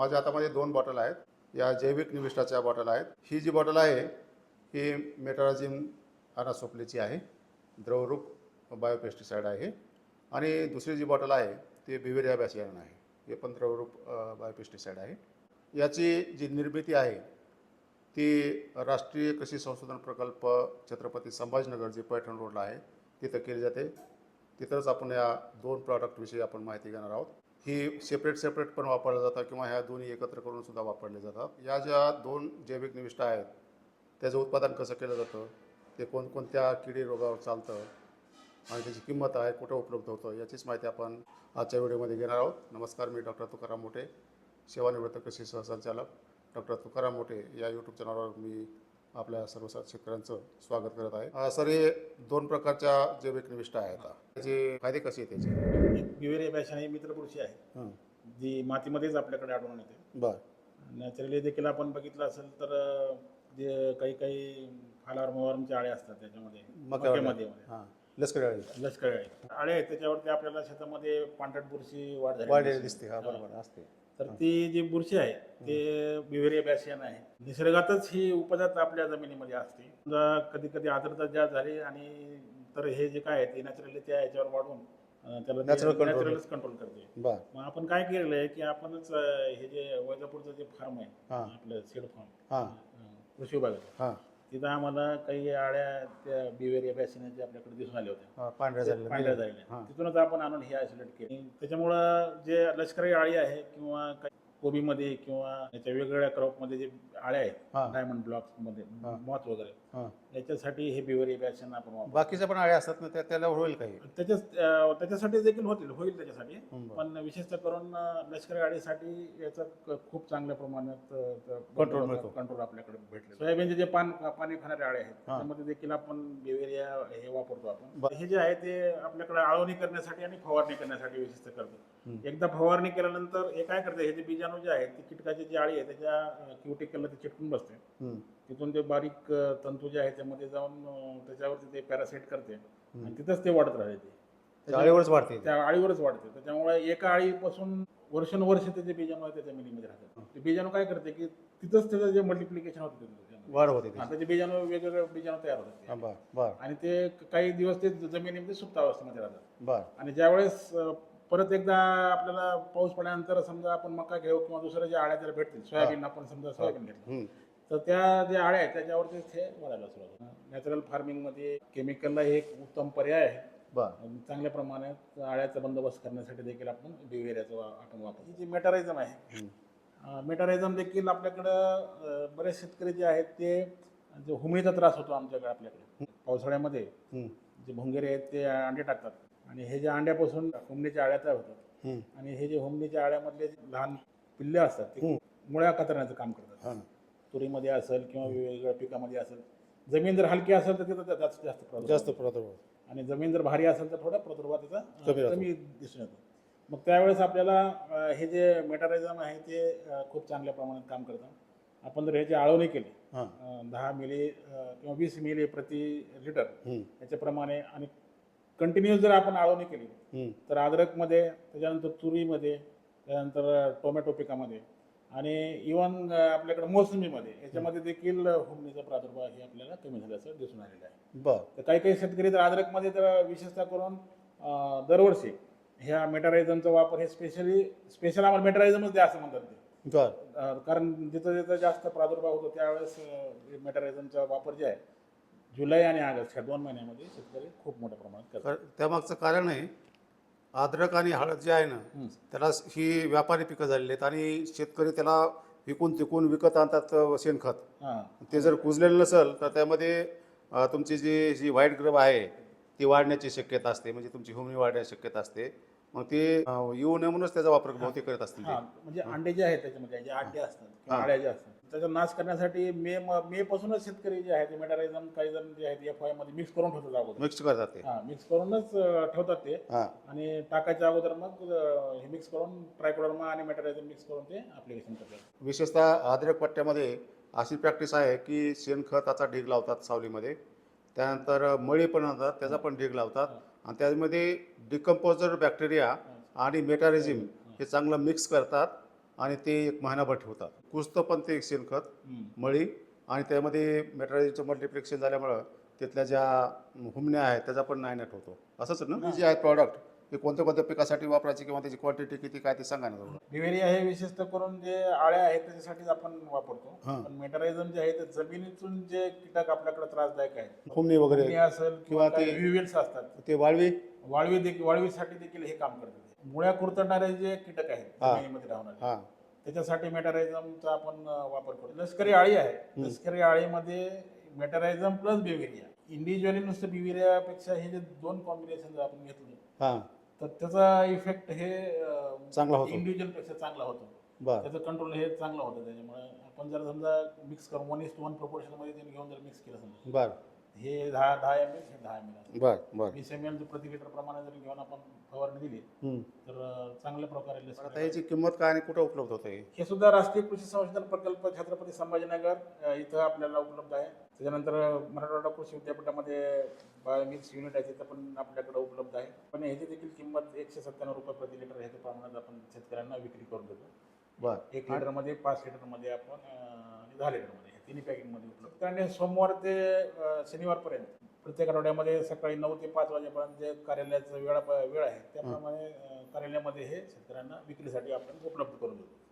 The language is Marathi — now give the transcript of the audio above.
माझ्या हातामध्ये दोन बॉटल आहेत. या जैविक निविष्ठाच्या बॉटल आहेत. ही जी बॉटल आहे ही मेटाराजिम अनासोपलीची आहे. द्रवरूप बायोपेस्टिसाईड आहे. आणि दुसरी जी बॉटल आहे ती बिवेरिया बॅसियान आहे. हे पण द्रवरूप बायोपेस्टिसाईड आहे. याची जी निर्मिती आहे ती राष्ट्रीय कृषी संशोधन प्रकल्प छत्रपती संभाजीनगर जे पैठण रोडला आहे तिथं केली जाते. तिथंच आपण या दोन प्रॉडक्टविषयी आपण माहिती घेणार आहोत. ही सेपरेट सेपरेट पण वापरल्या जातात किंवा ह्या दोन्ही एकत्र करून सुद्धा वापरले जातात. या ज्या दोन जैविक निविष्ठा आहेत त्याचं उत्पादन कसं केलं जातं ते कोणकोणत्या किडी रोगावर चालतं आणि त्याची किंमत आहे कुठं उपलब्ध होतं याचीच माहिती आपण आजच्या व्हिडिओमध्ये घेणार आहोत. नमस्कार मी डॉक्टर तुकाराम मोठे सेवानिवृत्त कृषी सहसंचालक. डॉक्टर तुकाराम मोठे या यूट्यूब चॅनलवर मी आपल्या सर्व शेतकऱ्यांचं स्वागत करत आहे. सर हे दोन प्रकारच्या जैविक निविष्ठा आहेत त्याचे फायदे कसे आहेत त्याचे? पॅशन ही मित्रपुरुषी आहे. हं. जी मातीमध्येच आपल्याकडे आढळून येते. बरं. नॅचरली देखील आपण बघितलं असेल तर जे काही काही फालावर मोहरमच्या आळे असतात त्याच्यामध्ये मक्यामध्ये. हां लष्करी आळी. आहेत त्याच्यावरती आपल्याला शेतामध्ये पांढरट बुरशी वाढ वाढलेली दिसते. दिसते हा बरोबर असते. तर ती जी बुरशी आहे ते बिव्हेरिया बॅसियन आहे. निसर्गातच ही उपजात आपल्या जमिनीमध्ये असते. समजा कधी कधी आर्द्रता जास्त झाली आणि तर हे जे काय आहे ते नॅचरली त्या याच्यावर वाढून अं, त्याला Natural control. नॅचरलच कंट्रोल करते. बर मग आपण काय केलेलं आहे की आपणच अं, हे जे वैजापूरचं जे फार्म आहे हां. आपलं सीड फार्म हां. कृषी विभागाचं. हां. तिथं आम्हाला काही आळ्या त्या बिवेरिया बॅसिनाच्या आपल्याकडे दिसून आल्या होत्या. हां पांढऱ्या झालेल्या पांढऱ्या हां. तिथूनच आपण आणून हे आयसोलेट केले. त्याच्यामुळं जे लष्करी आळी आहे किंवा काही कोबीमध्ये किंवा याच्या वेगवेगळ्या क्रॉपमध्ये जे आळ्या आहेत. हां. डायमंड ब्लॉक्समध्ये मॉथ वगैरे. हां. याच्यासाठी हे बिवेरिया बॅसिन आपण वापरतो. बाकीच्या पण आळ्या असतात ना त्या त्याला होईल काही. त्याच्या अं, त्याच्यासाठी देखील होतील होईल त्याच्यासाठी. हं, बरं. पण विशेषतः करून अं, लष्करी आळीसाठी याचा क- खूप चांगल्या प्रमाणात Control मिळतो. कंट्रोल आपल्याकडे भेटले सोयाबीनचे जे पान पाणी खाणारे आळे आहेत त्यामध्ये देखील आपण बिवेरिया हे वापरतो आपण. बरं. हे जे आहे ते आपल्याकडे आळवणी करण्यासाठी आणि फवारणी करण्यासाठी विशेषतः करतो. हं. एकदा फवारणी केल्यानंतर हे काय करते हे जे बीजाणू जे आहेत ते कीटकाची जी आळी आहे त्याच्या क्युटिकलला ते चिटकून बसते. हं. तिथून ते बारीक तंतू जे आहे त्यामध्ये जाऊन त्याच्यावरती ते पॅरासाईट करते. आणि तिथंच ते वाढत राहते आळीवरच वाढते. त्या आळीवरच वाढते. त्याच्यामुळे एका आळीपासून वर्षानुवर्ष त्याचे बीजाणू आहे त्या जमिनीमध्ये राहतात. ते बीजाणू काय करते की तिथंच त्याचं जे मल्टिप्लिकेशन होतं. वाढ होते ते. त्याचे बीजाणू वेगवेगळे बीजाणू तयार होतात हां आणि ते काही दिवस ते जमिनीमध्ये सुप्त अवस्थेमध्ये राहतात. आणि ज्यावेळेस परत एकदा आपल्याला पाऊस पडल्यानंतर समजा आपण मका घेऊ किंवा दुसऱ्या ज्या आळ्या त्याला भेटतील सोयाबीन आपण समजा सोयाबीन घेतलं हं. तर त्या ज्या आळ्या आहेत त्याच्यावरती ते वाढायला सुरुवात नॅचरल फार्मिंगमध्ये केमिकलला एक उत्तम पर्याय आहे. चांगल्या प्रमाणात आळ्याचा बंदोबस्त करण्यासाठी देखील आपण बिवेरियाचा वा- आपण वापर ही जी मेटारायझम आहे हं. मेटारायझम देखील आपल्याकडं बरेच शेतकरी जे आहेत ते जो हुमणीचा त्रास होतो आमच्याकडे आपल्याकडे. पावसाळ्यामध्ये हं. जे भुंगेरे आहेत ते अंडे टाकतात. आणि हे जे अंड्यापासून हुमणीच्या आळ्या तयार होतात. आणि हे जे हुमणीच्या आळ्यामधले जे लहान पिल्ले असतात ते मुळ्या कतरण्याचं काम करतात. हां तुरीमध्ये असेल किंवा वेगवेगळ्या पिकामध्ये असेल जमीन जर हलकी असेल तर तिथं जास्त जास्त प्रादुर्भाव जास्त प्रादुर्भाव आणि जमीन जर भारी असेल तर थोडा प्रादुर्भाव त्याचा अं, कमी राहतो. कमी दिसून येतो. मग त्यावेळेस आपल्याला अं, हे जे मेटारायझम आहे ते अं, खूप चांगल्या प्रमाणात काम करतं. आपण जर ह्याची आळवणी केली हां. अं, दहा मिली अं, किंवा वीस मिली प्रति लिटर. याच्याप्रमाणे आणि कंटिन्युअस जर आपण आळवणी केली. तर अद्रकमध्ये त्याच्यानंतर तुरीमध्ये त्याच्यानंतर टोमॅटो पिकामध्ये आणि इवन आपल्याकडे मोसंबीमध्ये याच्यामध्ये देखील हुमणीचा प्रादुर्भाव हे आपल्याला कमी झाल्याचं दिसून आलेलं आहे. बर. तर काही काही शेतकरी तर अद्रकमध्ये तर विशेषतः करून दरवर्षी ह्या मेटारायझमचा वापर हे स्पेशली स्पेशल आम्हाला मेटारायझमच द्या असं म्हणतात ते. कारण जिथं जिथं जास्त प्रादुर्भाव होतो त्यावेळेस मेटारायझमचा वापर जे आहे जुलै आणि ऑगस्ट ह्या दोन महिन्यामध्ये शेतकरी खूप मोठ्या प्रमाणात करतात. त्यामागचं कारण आहे अद्रक आणि हळद जे आहे ना. त्याला ही व्यापारी पिकं झालेली आहेत आणि शेतकरी त्याला विकून तिकून विकत आणतात शेणखत. ते जर कुजलेलं नसेल तर त्यामध्ये तुमची जी जी व्हाईट ग्रब आहे ती वाढण्याची शक्यता असते म्हणजे तुमची हुमणी वाढण्याची शक्यता असते. मग ते येऊ नये म्हणूनच त्याचा वापर बहुतेक करत असतील म्हणजे अंडे जे आहेत त्याच्यामध्ये जे अंडे असतात त्याचा नाश करण्यासाठी मे मे पासूनच शेतकरी जे आहेत मेटारायझम काही जण जे आहेत एफ आयमध्ये मिक्स करून ठेवतात अगोदर. मिक्स करतात ते. हा मिक्स करूनच अं, ठेवतात ते. हां. आणि टाकायच्या अगोदर मग अं, हे मिक्स करून ट्रायकोडर्मा आणि मेटारायझम मिक्स करून ते ऍप्लिकेशन करतात. विशेषतः अद्रक पट्ट्यामध्ये अशी प्रॅक्टिस आहे की शेणखताचा ढीग लावतात सावलीमध्ये. त्यानंतर मळी पण आणतात त्याचा पण ढीग लावतात. आणि त्यामध्ये डिकम्पोजर बॅक्टेरिया आणि मेटारिझिम हे. चांगलं मिक्स करतात. आणि ते एक महिनाभर ठेवतात. कुसतं पण ते एक शेणखत. मळी आणि त्यामध्ये मेट्रायचं मल्टिप्लेक्शन झाल्यामुळं तिथल्या ज्या हुमण्या आहेत त्याचा पण नायनाट होतो असंच ना? जे आहेत प्रॉडक्ट हे कोणत्या कोणत्या पिकासाठी वापरायचे किंवा त्याची क्वांटिटी किती काय ते सांगा ना थोडं बिवेरिया हे विशेषतः करून जे आळ्या आहेत त्याच्यासाठीच आपण वापरतो. हां. पण मेटरायझम जे आहे ते जमिनीतून जे कीटक आपल्याकडे त्रासदायक आहेत. हुमणी वगैरे असेल किंवा किंवा ते- विवेल्स असतात. ते वाळवी? वाळवी देखील वाळवीसाठी देखील हे काम करतात. मुळ्या कुरतडणारे जे कीटक आहेत हा. जमिनीमध्ये राहणारे. हां. त्याच्यासाठी मेटारायझमचा आपण अं, वापर करतो. लष्करी आळी आहे. लष्करी आळीमध्ये मेटारायझम प्लस बिवेरिया इंडिव्हिज्युअली नुसतं बिवेरियापेक्षा हे जे दोन कॉम्बिनेशन जर आपण घेतले हां. तर त्याचा इफेक्ट हे चांगला होतो. इंडिव्हिज्युअलपेक्षा चांगला होतो. बरं. त्याचं कंट्रोल हे चांगलं होतं. त्याच्यामुळे आपण जर समजा मिक्स करून वन इस टू वन ते घेऊन जर मिक्स केलं समजा. बरं. हे दहा दहा एम एल हे दहा एम एल बरं बरं. वीस एम एल प्रति लिटर प्रमाणे जर घेऊन आपण फवारणी दिली हम्म. तर चांगल्या प्रकारे लस आता याची किंमत काय आणि कुठं उपलब्ध होते हे? सुद्धा राष्ट्रीय कृषी संशोधन प्रकल्प छत्रपती संभाजीनगर अ, इथं आपल्याला उपलब्ध आहे. त्याच्यानंतर मराठवाडा कृषी विद्यापीठामध्ये बायोमिक्स युनिट आहे तिथं पण आपल्याकडे उपलब्ध आहे. पण ह्याची देखील किंमत एकशे सत्त्याण्णव रुपये प्रति लिटर ह्याच्या प्रमाणात आपण शेतकऱ्यांना विक्री करून देतो. बरं. एक लिटरमध्ये पाच लिटरमध्ये आपण अ, आणि दहा लिटरमध्ये. तिन्ही पॅकिंगमध्ये उपलब्ध. आणि सोमवार ते शनिवारपर्यंत प्रत्येक आठवड्यामध्ये सकाळी नऊ ते पाच वाजेपर्यंत जे कार्यालयाचं वेळा वेळ आहे त्याप्रमाणे कार्यालयामध्ये हे शेतकऱ्यांना विक्रीसाठी आपण उपलब्ध करून देतो.